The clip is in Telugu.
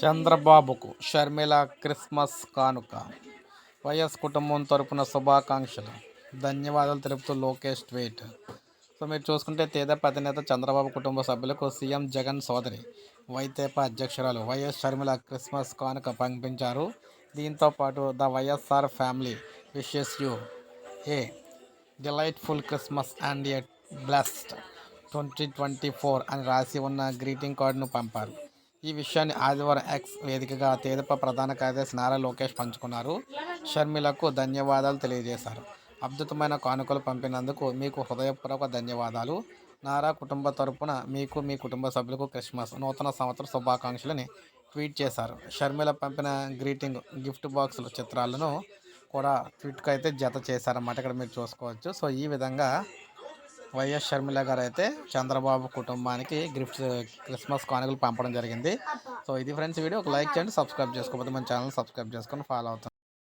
చంద్రబాబుకు షర్మిల క్రిస్మస్ కానుక. వైఎస్ కుటుంబం తరపున శుభాకాంక్షలు. ధన్యవాదాలు తెలుపుతూ లోకేష్ ట్వీట్. సో మీరు చూసుకుంటే తేదప అధినేత చంద్రబాబు కుటుంబ సభ్యులకు సీఎం జగన్ సోదరి వైతేపా అధ్యక్షురాలు వైఎస్ షర్మిల క్రిస్మస్ కానుక పంపించారు. దీంతో పాటు the YSR family wishes you a delightful Christmas and a blessed twenty twenty four అని రాసి ఉన్న గ్రీటింగ్ కార్డును పంపారు. ఈ విషయాన్ని ఆదివారం ఎక్స్ వేదికగా తేదప ప్రధాన కార్యదర్శి నారా లోకేష్ పంచుకున్నారు. షర్మిలకు ధన్యవాదాలు తెలియజేశారు. అద్భుతమైన కానుకలు పంపినందుకు మీకు హృదయపూర్వక ధన్యవాదాలు. నారా కుటుంబ తరపున మీకు మీ కుటుంబ సభ్యులకు క్రిస్మస్ నూతన సంవత్సర శుభాకాంక్షలని ట్వీట్ చేశారు. షర్మిల పంపిన గ్రీటింగ్ గిఫ్ట్ బాక్సులు చిత్రాలను కూడా ట్వీట్కి అయితే జత చేశారన్నమాట. ఇక్కడ మీరు చూసుకోవచ్చు. సో ఈ విధంగా వైఎస్ షర్మిల గారు అయితే చంద్రబాబు కుటుంబానికి గిఫ్ట్స్ క్రిస్మస్ కానుకలు పంపడం జరిగింది. సో ఇది ఫ్రెండ్స్ వీడియో. ఒక లైక్ చేయండి సబ్స్క్రైబ్ చేసుకోకపోతే మన ఛానల్ సబ్స్క్రైబ్ చేసుకొని ఫాలో అవుతాం.